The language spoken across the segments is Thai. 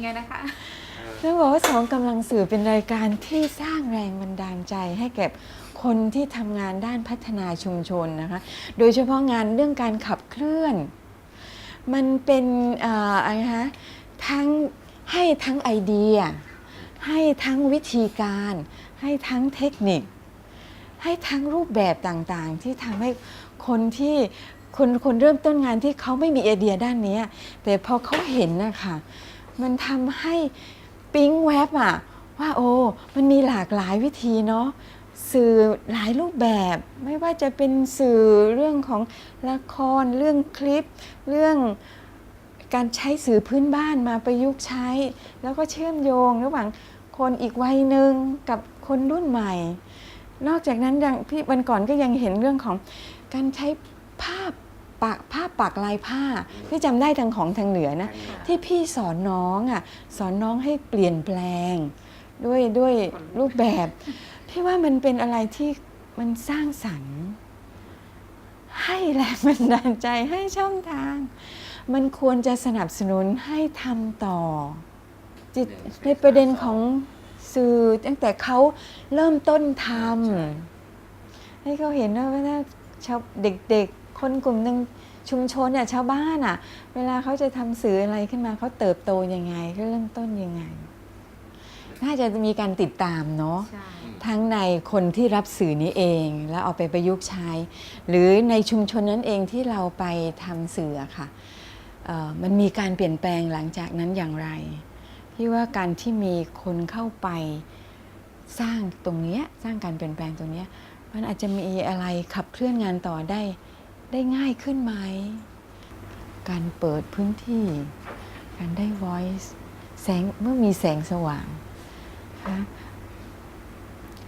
ยังไงนะคะ ต้องบอกว่าสองกำลังสื่อเป็นรายการที่สร้างแรงบันดาลใจให้แก่คนที่ทำงานด้านพัฒนาชุมชนนะคะ โดยเฉพาะงานเรื่องการขับเคลื่อน มันเป็นเอ่ออะไรคะทั้งให้ทั้งไอเดีย ให้ทั้งวิธีการ ให้ทั้งเทคนิค ให้ทั้งรูปแบบต่างๆ ที่ทำให้คนที่คนคนเริ่มต้นงานที่เขาไม่มีไอเดียด้านเนี้ยแต่พอเขาเห็นนะคะ มันทำให้ปิ๊งแว็บอะว่าโอ้มันมีหลากหลายวิธีเนาะสื่อหลายรูปแบบไม่ว่าจะเป็นสื่อเรื่องของละครเรื่องคลิป เรื่องการใช้สื่อพื้นบ้านมาประยุกต์ใช้ แล้วก็เชื่อมโยงระหว่างคนอีกวัยหนึ่งกับคนรุ่นใหม่ นอกจากนั้นยังพี่วันก่อนก็ยังเห็นเรื่องของการใช้ภาพ ปากภาพปากลายผ้าพี่จำได้ทางของทางเหนือนะ ที่พี่สอนน้องอะสอนน้องให้เปลี่ยนแปลง ด้วยด้วยรูปแบบ พี่ว่ามันเป็นอะไรที่มันสร้างสรรค์ ให้แรงบันดาลใจให้ช่องทาง มันควรจะสนับสนุนให้ทำต่อ จิตในประเด็นของสื่อตั้งแต่เขาเริ่มต้นทำให้เขาเห็นว่าว่าชาวเด็กๆ คนกลุ่มหนึ่งชุมชนเนี่ยชาวบ้านอะ เวลาเขาจะทำสื่ออะไรขึ้นมาเขาเติบโตยังไงเขาเริ่มต้นยังไง น่าจะมีการติดตามเนาะใช่ทั้งในคนที่รับสื่อนี้เอง แล้วเอาไปประยุกต์ใช้ หรือในชุมชนนั้นเองที่เราไปทำสื่ออะค่ะเอ่อมันมีการเปลี่ยนแปลงหลังจากนั้นอย่างไรพี่ว่าการที่มีคนเข้าไปสร้างตรงเนี้ยสร้างการเปลี่ยนแปลงตรงเนี้ยมันอาจจะมีอะไรขับเคลื่อนงานต่อได้ ได้ง่ายขึ้นไหม การเปิดพื้นที่ การได้ voice แสงเมื่อมีแสงสว่างคะ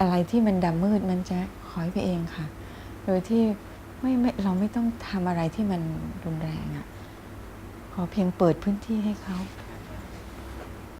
อะไรที่มันดำมืดมันจะคอยไปเองค่ะ โดยที่ไม่ไม่เราไม่ต้องทำอะไรที่มันรุนแรงอะ่ะ ขอเพียงเปิดพื้นที่ให้เขา